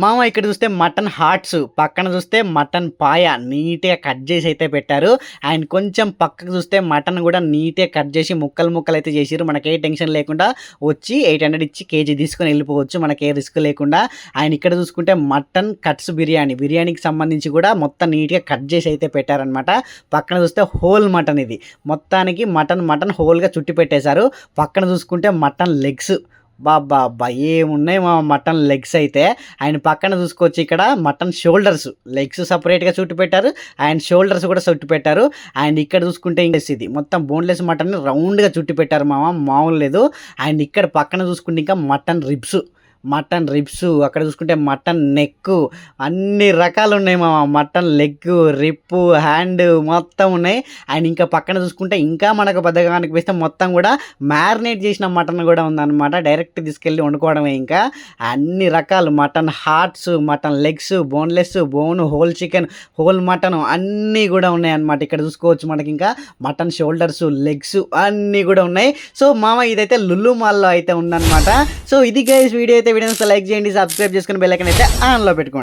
మామ ఇక్కడ చూస్తే మటన్ హార్ట్స్ పక్కన చూస్తే మటన్ పాయ నీట్గా కట్ చేసి అయితే పెట్టారు. అండ్ కొంచెం పక్కకు చూస్తే మటన్ కూడా నీట్గా కట్ చేసి ముక్కలు ముక్కలు అయితే చేసిరు ఏ టెన్షన్ లేకుండా వచ్చి ఎయిట్ హండ్రెడ్ ఇచ్చి కేజీ తీసుకొని వెళ్ళిపోవచ్చు. మనకే రిస్క్ లేకుండా. అండ్ ఇక్కడ చూసుకుంటే మటన్ కట్స్ బిర్యానీ బిర్యానీకి సంబంధించి కూడా మొత్తం నీట్గా కట్ చేసి అయితే పెట్టారనమాట పక్కన చూస్తే హోల్ మటన్ ఇది. మొత్తానికి మటన్ మటన్ హోల్గా చుట్టి పెట్టేశారు. పక్కన చూసుకుంటే మటన్ లెగ్స్. బాబా అబ్బా ఏమున్నాయి మా మటన్ లెగ్స్ అయితే? ఆయన పక్కన చూసుకోవచ్చు ఇక్కడ మటన్ షోల్డర్స్. లెగ్స్ సపరేట్గా చుట్టు పెట్టారు. ఆయన షోల్డర్స్ కూడా చుట్టు పెట్టారు. అండ్ ఇక్కడ చూసుకుంటే ఇంకా ఇది. మొత్తం బోన్లెస్ మటన్ రౌండ్గా చుట్టి పెట్టారు మామ. మామూలు లేదు. అండ్ ఇక్కడ పక్కన చూసుకుంటే ఇంకా మటన్ రిబ్స్. మటన్ రిబ్స్ అక్కడ చూసుకుంటే మటన్ నెక్ అన్ని రకాలు ఉన్నాయి మా మటన్ లెగ్ రిప్ హ్యాండ్ మొత్తం ఉన్నాయి. అండ్ ఇంకా పక్కన చూసుకుంటే ఇంకా మనకు పెద్దగా అనిపిస్తే మొత్తం కూడా మ్యారినేట్ చేసిన మటన్ కూడా ఉందన్నమాట. డైరెక్ట్ తీసుకెళ్ళి వండుకోవడమే ఇంకా. అన్ని రకాలు mutton hearts mutton legs boneless bone whole chicken whole mutton అన్నీ కూడా ఉన్నాయి అన్నమాట ఇక్కడ చూసుకోవచ్చు మనకి ఇంకా మటన్ షోల్డర్స్ లెగ్స్ అన్నీ కూడా ఉన్నాయి. సో మామ ఇదైతే లుల్లు మాల్లో అయితే ఉందన్నమాట. సో ఇది గైస్ వీడియో అయితే వీడియోస్ లైక్ చేయండి సబ్స్క్రైబ్ చేసుకుని బెల్లైకన్ అయితే ఆన్లో పెట్టుకోండి.